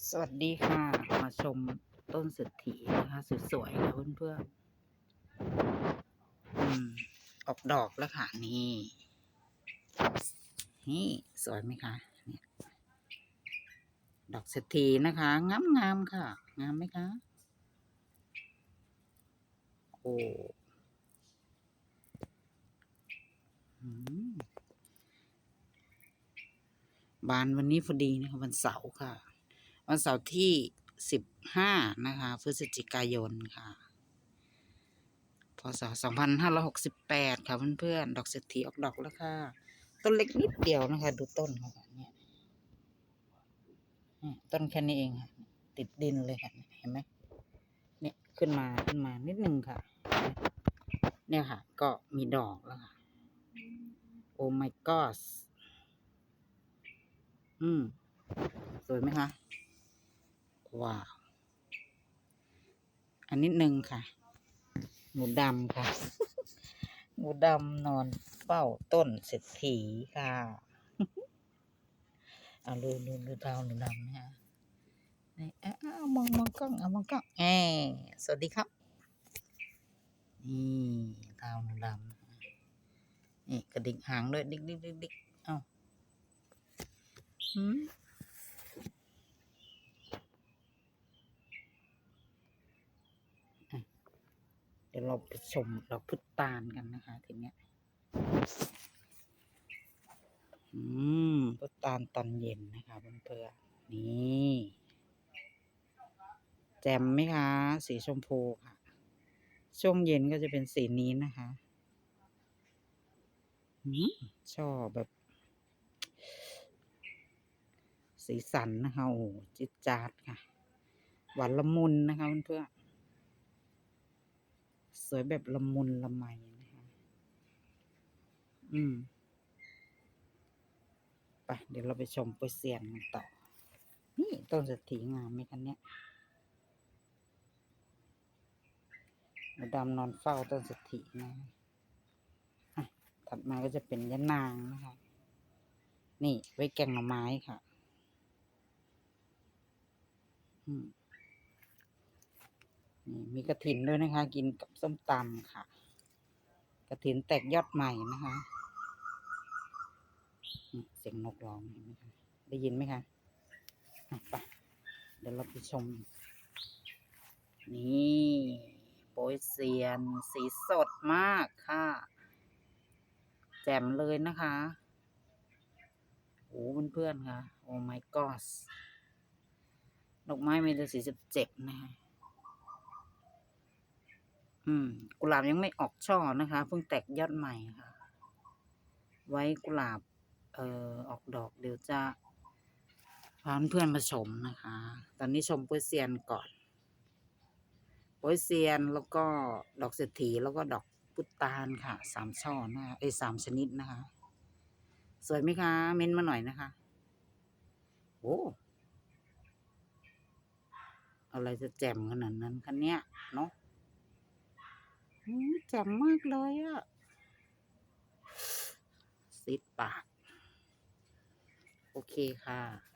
สวัสดีค่ะ มาชมต้นเศรษฐีนะคะสวยๆค่ะเพื่อนๆอืมออกดอกแล้วค่ะ นี่ นี่สวยไหมคะเนี่ยดอกเศรษฐีนะคะงามงามๆค่ะ งามไหมคะ โอ้บานวันนี้พอดีนะคะวันเสาร์ค่ะ วันเสาร์ที่สิบห้านะคะพฤศจิกายนค่ะพศสองพันห้าร้อยหกสิบแปดค่ะเพื่อนๆดอกเศรษฐีออกดอกแล้วค่ะ ต้นเล็กนิดเดียวนะคะ ดูต้นขาค่ะเนี่ยเนี่ยต้นแค่นี้เองค่ะ ติดดินเลยค่ะเห็นไหมเนี่ยขึ้นมาขึ้นมานิดนึงค่ะ เนี่ยค่ะ ก็มีดอกแล้วค่ะ โอ้ my god อืม สวยไหมคะ ว้าว อันนิดนึงค่ะ หนูดำค่ะ หนูดำนอนเฝ้าต้นเศรษฐีค่ะ เอาดูดูดูเท้าหนูดำนะคะนี่เอ้าเอามองมองกล้องเอามองกล้องแอบสวัสดีครับ นี่เท้าหนูดำนะคะนี่กระดิกหางด้วย ดิกดิกดิกดิกเอ้าหืม เดี๋ยวเราไปชมดอกพุตาลกันนะคะทีเนี้ย อืมพุตาลตอนเย็นนะคะเพื่อนๆนี่แจ่มไหมคะ สีชมพูค่ะ ช่วงเย็นก็จะเป็นสีนี้นะคะอืมชอบแบบ สีสันนะคะ โอ้จิตจาดค่ะ หวานละมุนนะคะเพื่อนๆส วยแบบละมุนละไมนะคะอืมไปเดี๋ยวเราไปชมโปรเซียนกันต่อ นี่ต้นเศรษฐีงามไหมกันเนี่ยหนูดำนอนเฝ้าต้นเศรษฐีนะอะถัดมาก็จะเป็นยะนางนะคะ นี่ไว้แกงหน่อไม้ค่ะ อืม นี่มีกระถินด้วยนะคะ กินกับส้มตำค่ะ กระถินแตกยอดใหม่นะคะเสียงนกร้องเห็นไหมคะได้ยินไหมคะไปเดี๋ยวเราไปชม นี่โปยเซียน สีสดมากค่ะ แจ่มเลยนะคะโอ้เพื่อนๆค่ะ โอ้ my god ดอกไม้มีแต่สีสิบเจ็ดนะคะ อืม กุหลาบยังไม่ออกช่อนะคะ เพิ่งแตกยอดใหม่ค่ะ ไว้กุหลาบ เอ่อ ออกดอกเดี๋ยวจะพาเพื่อนมาชมนะคะ ตอนนี้ชมโปยเซียนก่อนโปยเซียนแล้วก็ดอกเศรษฐีแล้วก็ดอกพุตานค่ะ สามช่อนะคะเอ้สามชนิดนะคะ สวยไหมคะ เม้นมาหน่อยนะคะ โอ้อะไรจะแจ่มขนาดนั้นคะเนี่ยเนาะ แจ่มมากเลยอะซิดปาก โอเคค่ะ